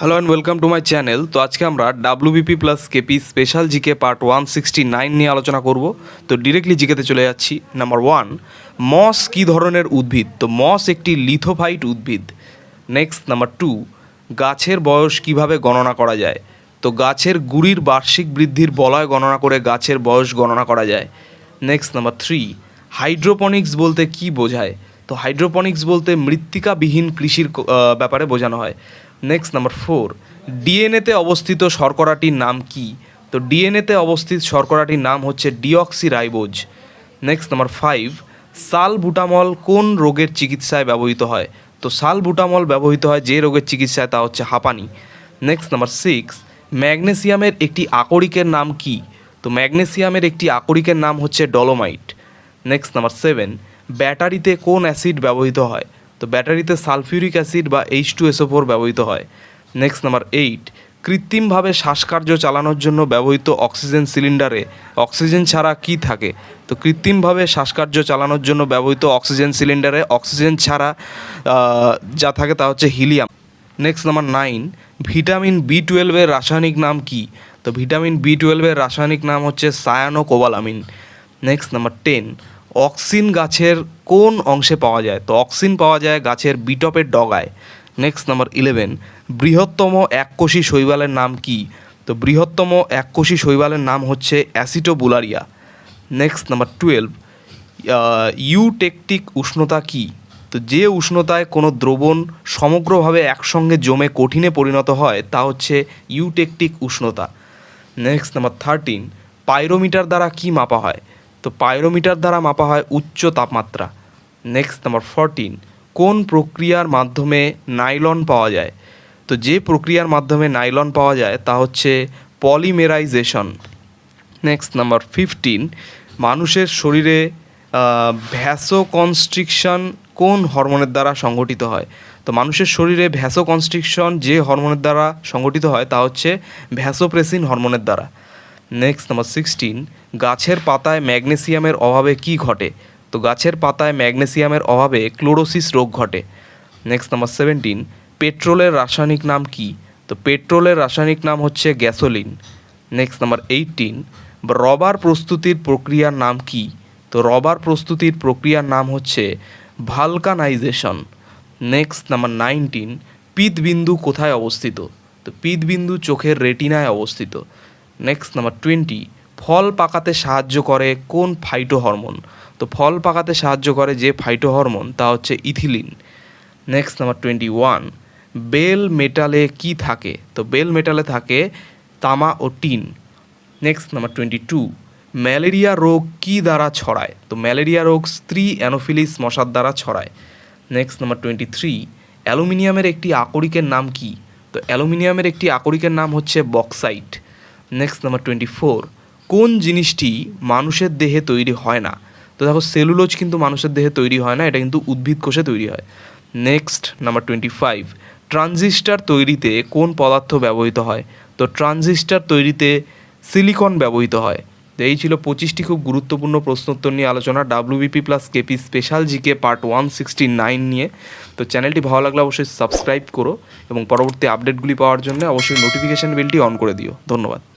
Hello and welcome to my channel তো আজকে আমরা WBP plus KP special GK part one sixty nine নিয়ে আলোচনা করব। তো ডিরেক্টলি জিকেতে চলে যাচ্ছি। নাম্বার ওয়ান মস কী ধরনের উদ্ভিদ? তো মস একটি লিথোফাইট উদ্ভিদ। নেক্সট নাম্বার টু গাছের বয়স কীভাবে গণনা করা যায়? তো গাছের গুড়ির বার্ষিক বৃদ্ধির বলয় গণনা করে গাছের বয়স গণনা করা যায়। নেক্সট নাম্বার থ্রি হাইড্রোপনিক্স বলতে কি বোঝায়? তো হাইড্রোপনিক্স বলতে মৃত্তিকাবিহীন কৃষির ব্যাপারে বোঝানো হয়। নেক্সট নাম্বার ফোর ডিএনএতে অবস্থিত শর্করাটির নাম কি? তো ডিএনএতে অবস্থিত শর্করাটির নাম হচ্ছে deoxyribose. Next number five salbutamol কোন রোগের চিকিৎসায় ব্যবহৃত হয়? তো সালবুটামল ব্যবহৃত হয় যে রোগের চিকিৎসায়, তা হচ্ছে হাঁপানি। নেক্সট নাম্বার সিক্স ম্যাগনেসিয়ামের একটি আকরিকের নাম কি? তো ম্যাগনেসিয়ামের একটি আকরিকের নাম হচ্ছে ডলোমাইট। নেক্সট নাম্বার সেভেন ব্যাটারিতে কোন অ্যাসিড ব্যবহৃত হয়? তো ব্যাটারিতে সালফিউরিক অ্যাসিড বা এইচ টু এসও ফোর ব্যবহৃত হয়। নেক্সট নাম্বার এইট কৃত্রিমভাবে শ্বাসকার্য চালানোর জন্য ব্যবহৃত অক্সিজেন সিলিন্ডারে অক্সিজেন ছাড়া কি থাকে? তো কৃত্রিমভাবে শ্বাসকার্য চালানোর জন্য ব্যবহৃত অক্সিজেন সিলিন্ডারে অক্সিজেন ছাড়া যা থাকে তা হচ্ছে helium. Next number nine vitamin B টুয়েলভের রাসায়নিক নাম কি? তো ভিটামিন বি টুয়েলভের রাসায়নিক নাম হচ্ছে cyanocobalamin next number ten auxin গাছের কোন অংশে পাওয়া যায়? তো অক্সিন পাওয়া যায় গাছের বিটপের ডগায়। নেক্সট নাম্বার ইলেভেন বৃহত্তম এককোষী শৈবালের নাম কি? তো বৃহত্তম এককোষী শৈবালের নাম হচ্ছে acetabularia. Next number twelve eutectic উষ্ণতা কি? তো যে উষ্ণতায় কোনো দ্রবণ সমগ্রভাবে একসঙ্গে জমে কঠিনে পরিণত হয়, তা হচ্ছে ইউটেকটিক উষ্ণতা। নেক্সট নাম্বার থার্টিন পাইরোমিটার দ্বারা কি মাপা হয়? তো পাইরোমিটার দ্বারা মাপা হয় উচ্চ তাপমাত্রা। নেক্সট নাম্বার ফোরটিন কোন প্রক্রিয়ার মাধ্যমে নাইলন পাওয়া যায়? তো যে প্রক্রিয়ার মাধ্যমে নাইলন পাওয়া যায় তা হচ্ছে পলিমেরাইজেশন। নেক্সট নাম্বার ফিফটিন মানুষের শরীরে ভ্যাসো কনস্ট্রিকশন কোন হরমোনের দ্বারা সংগঠিত হয়? তো মানুষের শরীরে ভ্যাসো কনস্ট্রিকশন যে হরমোনের দ্বারা সংগঠিত হয় তা হচ্ছে ভ্যাসোপ্রেসিন হরমোনের দ্বারা। নেক্সট নাম্বার সিক্সটিন গাছের পাতায় ম্যাগনেসিয়ামের অভাবে কি ঘটে? তো গাছের পাতায় ম্যাগনেসিয়ামের অভাবে ক্লোরোসিস রোগ ঘটে। নেক্সট নাম্বার সেভেন্টিন পেট্রোলের রাসায়নিক নাম কি? তো পেট্রোলের রাসায়নিক নাম হচ্ছে gasoline. Next number eighteen rubber প্রস্তুতির প্রক্রিয়ার নাম কি? তো রবার প্রস্তুতির প্রক্রিয়ার নাম হচ্ছে ভালকানাইজেশন। নেক্সট নাম্বার নাইনটিন পিতবিন্দু কোথায় অবস্থিত? তো পিতবিন্দু চোখের রেটিনায় অবস্থিত। নেক্সট নাম্বার টোয়েন্টি ফল পাকাতে সাহায্য করে কোন ফাইটো হরমোন তো ফল পাকাতে সাহায্য করে যে ফাইটো হরমোন তা হচ্ছে ethylene. Next number twenty one bell মেটালে কি থাকে? তো বেল মেটালে থাকে তামা ও tin. Next number twenty two malaria রোগ কি দ্বারা ছড়ায়? তো ম্যালেরিয়া রোগ স্ত্রী অ্যানোফিলিস মশার দ্বারা ছড়ায়। নেক্সট নাম্বার টোয়েন্টি থ্রি অ্যালুমিনিয়ামের একটি আকরিকের নাম কি? তো অ্যালুমিনিয়ামের একটি আকরিকের নাম হচ্ছে bauxite. Next number twenty four কোন জিনিসটি মানুষের দেহে তৈরি হয় না? তো দেখো সেলুলোজ কিন্তু মানুষের দেহে তৈরি হয় না, এটা কিন্তু উদ্ভিদ কোষে তৈরি হয়। Next number twenty five transistor তৈরিতে কোন পদার্থ ব্যবহৃত হয়? তো ট্রানজিস্টার তৈরিতে সিলিকন ব্যবহৃত হয়। তো এই ছিল পঁচিশটি খুব গুরুত্বপূর্ণ প্রশ্নোত্তর নিয়ে আলোচনা WBP plus KP special GK part one sixty nine নিয়ে। তো চ্যানেলটি ভালো লাগলে অবশ্যই সাবস্ক্রাইব করো এবং পরবর্তী আপডেটগুলি পাওয়ার জন্য অবশ্যই নোটিফিকেশান বেলটি অন করে দিও। ধন্যবাদ।